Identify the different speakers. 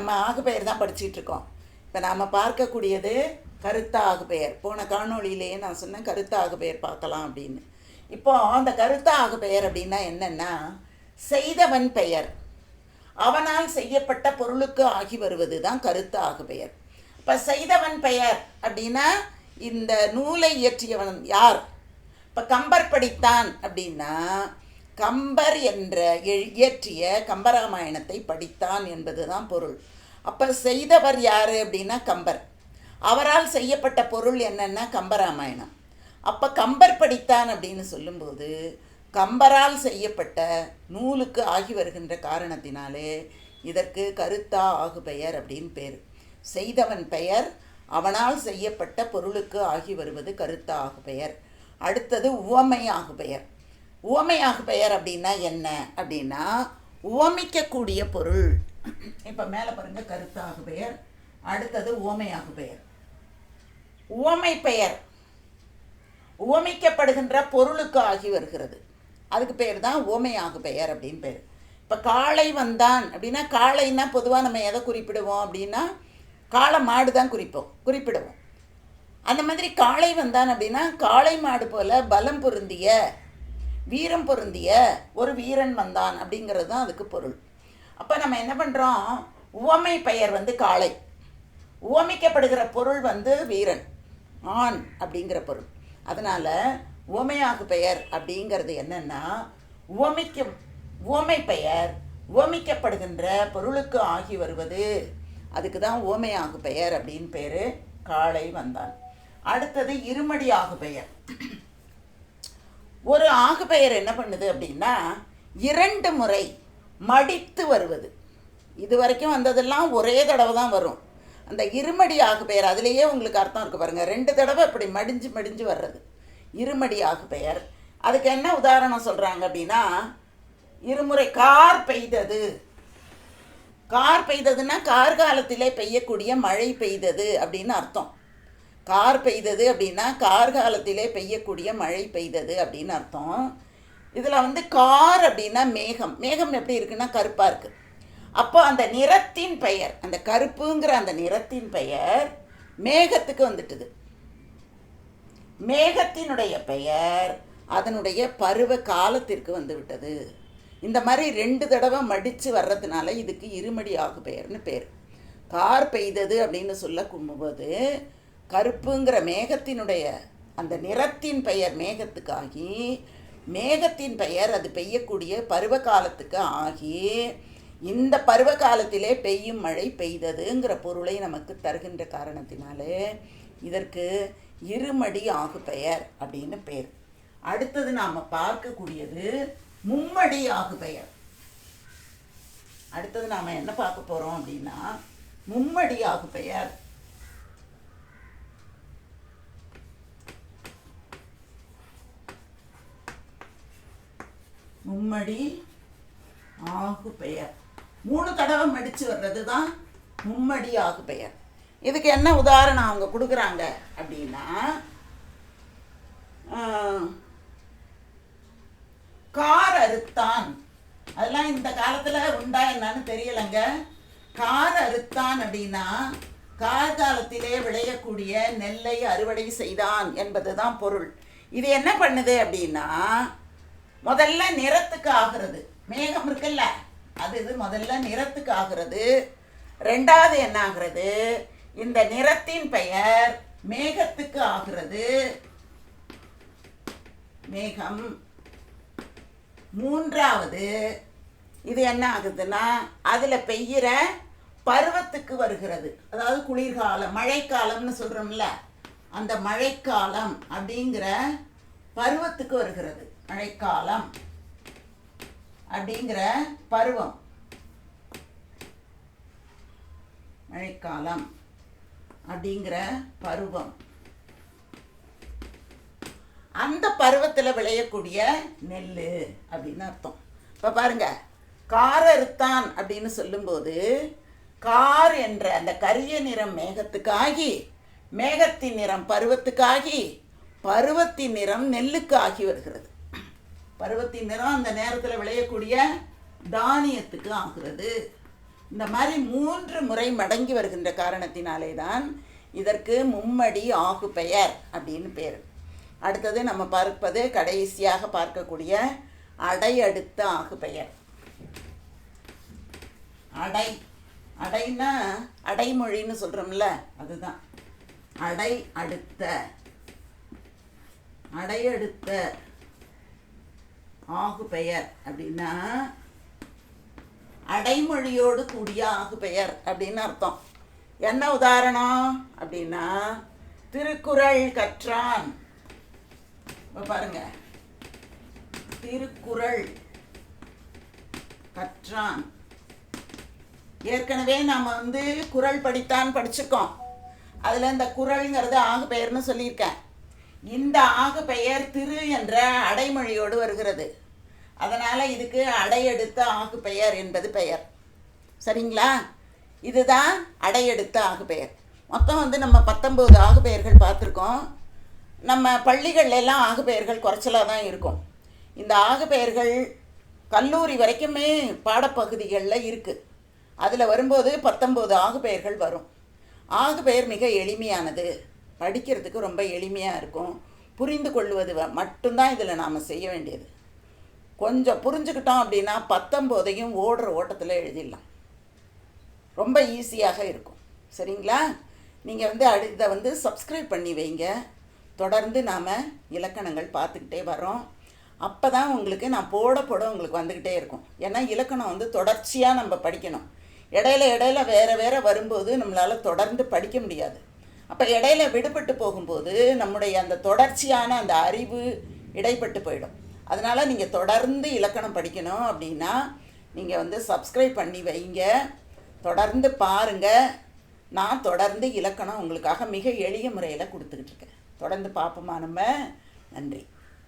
Speaker 1: நம்ம ஆகுபெயர் தான் படிச்சிட்டு இருக்கோம் இப்போ நாம் பார்க்கக்கூடியது கருத்த ஆகுபெயர் போன காணொளியிலேயே நான் சொன்னேன் கருத்த ஆகுபெயர் பார்க்கலாம் அப்படின்னு. இப்போ அந்த கருத்த ஆகுபெயர் அப்படின்னா என்னென்னா செய்தவன் பெயர். அவனால் செய்யப்பட்ட பொருளுக்கு ஆகி வருவது தான் கருத்த ஆகுபெயர் இப்போ செய்தவன் பெயர் அப்படின்னா இந்த நூலை இயற்றியவன் யார்? இப்போ கம்பர் படித்தான் அப்படின்னா கம்பர் என்ற இயற்றிய கம்பராமாயணத்தை படித்தான் என்பதுதான் பொருள். அப்போ செய்தவர் யார் அப்படின்னா கம்பர். அவரால் செய்யப்பட்ட பொருள் என்னென்னா கம்பராமாயணம் அப்போ கம்பர் படித்தான் அப்படின்னு சொல்லும்போது கம்பரால் செய்யப்பட்ட நூலுக்கு ஆகி வருகின்ற காரணத்தினாலே இதற்கு கருத்தா ஆகு பெயர் அப்படின்னு பேர். செய்தவன் பெயர் அவனால் செய்யப்பட்ட பொருளுக்கு ஆகி வருவது கருத்தா ஆகு பெயர் அடுத்தது உவமை ஆகு பெயர் உவமையாகு பெயர் அப்படின்னா என்ன? அப்படின்னா உவமிக்கக்கூடிய பொருள். இப்போ மேலே பாருங்க கருத்தாகு பெயர். அடுத்தது உவமையாகு பெயர். உவமை பெயர். உவமிக்கப்படுகின்ற பொருளுக்கு ஆகி வருகிறது. அதுக்கு பேர் தான் உவமையாகு பெயர் அப்படின்னு பேர். இப்போ காளை வந்தான் அப்படின்னா காளைன்னா பொதுவாக நம்ம எதை குறிப்பிடுவோம் அப்படின்னா காளை மாடு தான் குறிப்போம் குறிப்பிடுவோம். அந்த மாதிரி காளை வந்தான் அப்படின்னா காளை மாடு போல பலம் பொருந்திய வீரம் பொருந்திய ஒரு வீரன் வந்தான் அப்படிங்கிறது தான் அதுக்கு பொருள். அப்போ நம்ம என்ன பண்ணுறோம் உவமை பெயர் வந்து காளை. உவமிக்கப்படுகிற பொருள் வந்து வீரன். ஆண் அப்படிங்கிற பொருள். அதனால் உவமையாகு பெயர் அப்படிங்கிறது என்னென்னா உவமைக்கும் உவமை பெயர் உவமிக்கப்படுகின்ற பொருளுக்கு ஆகி வருவது. அதுக்கு தான் உவமையாகு பெயர் அப்படின்னு பேர் காளை வந்தான். அடுத்தது இருமடி ஆகு பெயர். ஒரு ஆகுபெயர் என்ன பண்ணுது அப்படின்னா இரண்டு முறை மடித்து வருவது. இது வரைக்கும் வந்ததெல்லாம் ஒரே தடவை தான் வரும். அந்த இருமடி ஆகுபெயர் அதுலேயே உங்களுக்கு அர்த்தம் இருக்குது பாருங்கள் ரெண்டு தடவை இப்படி மடிஞ்சு மடிஞ்சு வர்றது. இருமடி ஆகுபெயர். அதுக்கு என்ன உதாரணம் சொல்கிறாங்க அப்படின்னா இருமுறை கார் பெய்தது. கார் பெய்ததுன்னா கார்காலத்திலே பெய்யக்கூடிய மழை பெய்தது அப்படின்னு அர்த்தம். கார் பெய்தது அப்படின்னா கார்காலத்திலே பெய்யக்கூடிய மழை பெய்தது அப்படின்னு அர்த்தம். இதில் வந்து கார் அப்படின்னா மேகம். மேகம் எப்படி இருக்குன்னா கருப்பாக இருக்குது அப்போ அந்த நிறத்தின் பெயர் அந்த கருப்புங்கிற அந்த நிறத்தின் பெயர் மேகத்துக்கு வந்துட்டுது. மேகத்தினுடைய பெயர் அதனுடைய பருவ காலத்திற்கு வந்து விட்டது. இந்த மாதிரி ரெண்டு தடவை மடித்து வர்றதுனால இதுக்கு இருமடி ஆகு பெயர்னு பேர். கார் பெய்தது அப்படின்னு சொல்ல கும்பும்போது கருப்புங்கிற மேகத்தினுடைய அந்த நிறத்தின் பெயர் மேகத்துக்காகி மேகத்தின் பெயர் அது பெய்யக்கூடிய பருவ காலத்துக்கு ஆகி இந்த பருவ காலத்திலே பெய்யும் மழை பெய்ததுங்கிற பொருளை நமக்கு தருகின்ற காரணத்தினாலே இதற்கு இருமடி ஆகு பெயர் அப்படின்னு பெயர் அடுத்தது நாம் பார்க்கக்கூடியது மும்மடி ஆகு பெயர். அடுத்தது நாம் என்ன பார்க்க போகிறோம் அப்படின்னா மும்மடி ஆகு பெயர். மும்மடி ஆகு பெயர். மூணு தடவை மடித்து வர்றது தான் மும்மடி ஆகு பெயர். இதுக்கு என்ன உதாரணம் அவங்க கொடுக்குறாங்க அப்படின்னா கார் அறுத்தான். அதெல்லாம் இந்த காலத்தில் உண்டா என்னன்னு தெரியலைங்க. கார் அறுத்தான் அப்படின்னா கார்காலத்திலே விளையக்கூடிய நெல்லை அறுவடை செய்தான் என்பது தான் பொருள். இது என்ன பண்ணுது அப்படின்னா முதல்ல நிறத்துக்கு ஆகிறது. மேகம் இருக்குல்ல? அது இது முதல்ல நிறத்துக்கு ஆகிறது. ரெண்டாவது என்ன ஆகிறது? இந்த நிறத்தின் பெயர் மேகத்துக்கு ஆகிறது. மேகம். மூன்றாவது இது என்ன ஆகுதுன்னா அதில் பெய்கிற பருவத்துக்கு வருகிறது. அதாவது குளிர்காலம் மழைக்காலம்னு சொல்கிறோம்ல அந்த மழைக்காலம் அப்படிங்கிற பருவத்துக்கு வருகிறது. மழைக்காலம் அப்படிங்கிற பருவம். மழைக்காலம் அப்படிங்கிற பருவம். அந்த பருவத்தில் விளையக்கூடிய நெல் அப்படின்னு அர்த்தம். இப்போ பாருங்க கார் அறுத்தான் அப்படின்னு சொல்லும்போது கார் என்ற அந்த கரிய நிறம் மேகத்துக்காகி மேகத்தின் நிறம் பருவத்துக்காகி பருவத்தின் நிறம் நெல்லுக்கு ஆகி வருகிறது. பருவத்தின் நிறம் அந்த நேரத்தில் விளையக்கூடிய தானியத்துக்கு ஆகிறது. இந்த மாதிரி மூன்று முறை மடங்கி வருகின்ற காரணத்தினாலே தான் இதற்கு மும்மடி ஆகு பெயர் அப்படின்னு பேர். அடுத்தது நம்ம பார்ப்பது கடைசியாக பார்க்கக்கூடிய அடையடுத்த ஆகு பெயர். அடை. அடைன்னா அடைமொழின்னு சொல்கிறோம்ல அதுதான். அடை அடுத்த. அடையடுத்த ஆகு பெயர் அப்படின்னா அடைமொழியோடு கூடிய ஆகு பெயர் அப்படின்னு அர்த்தம். என்ன உதாரணம்? அப்படின்னா திருக்குறள் கற்றான். இப்ப பாருங்க. திருக்குறள் கற்றான். ஏற்கனவே நாம் வந்து குறள் படித்தான் படிச்சிருக்கோம். அதில் இந்த குரல்ங்கிறது ஆகு பெயர்னு சொல்லியிருக்கேன். இந்த ஆகு பெயர் திரு என்ற அடைமொழியோடு வருகிறது. அதனால் இதுக்கு அடையெடுத்த ஆகு பெயர் என்பது பெயர். சரிங்களா? இதுதான் அடையெடுத்த ஆகு பெயர். மொத்தம் வந்து நம்ம பத்தொம்போது ஆகு பெயர்கள் பார்த்துருக்கோம். நம்ம பள்ளிகள்ல எல்லாம் ஆகு பெயர்கள் குறைச்சலாக தான் இருக்கும். இந்த ஆகு பெயர்கள் கல்லூரி வரைக்குமே பாடப்பகுதிகளில் இருக்குது அதில் வரும்போது பத்தொம்போது ஆகு பெயர்கள் வரும். ஆகு பெயர் மிக எளிமையானது. படிக்கிறதுக்கு ரொம்ப எளிமையாக இருக்கும். புரிந்து கொள்வது வ- மட்டும்தான் இதில் நாம் செய்ய வேண்டியது. கொஞ்சம் புரிஞ்சுக்கிட்டோம் அப்படின்னா பத்தொம்போதையும் ஓடுற ஓட்டத்தில் எழுதிடலாம். ரொம்ப ஈஸியாக இருக்கும். சரிங்களா? நீங்கள் வந்து அடு இதை வந்து சப்ஸ்கிரைப் பண்ணி வைங்க. தொடர்ந்து நாம் இலக்கணங்கள் பார்த்துக்கிட்டே வரோம் அப்போ தான் உங்களுக்கு நான் போட போட உங்களுக்கு வந்துக்கிட்டே இருக்கும். ஏன்னா இலக்கணம் வந்து தொடர்ச்சியாக நம்ம படிக்கணும். இடையில இடையில வேறு வேறு வரும்போது நம்மளால் தொடர்ந்து படிக்க முடியாது. அப்போ இடையில விடுபட்டு போகும்போது நம்முடைய அந்த தொடர்ச்சியான அந்த அறிவு இடைப்பட்டு போயிடும். அதனால் நீங்கள் தொடர்ந்து இலக்கணம் படிக்கணும் அப்படின்னா நீங்கள் வந்து சப்ஸ்கிரைப் பண்ணி வைங்க. தொடர்ந்து பாருங்கள் நான் தொடர்ந்து இலக்கணம் உங்களுக்காக மிக எளிய முறையில் கொடுத்துக்கிட்டு இருக்கேன். தொடர்ந்து பார்ப்போமா நம்ம? நன்றி.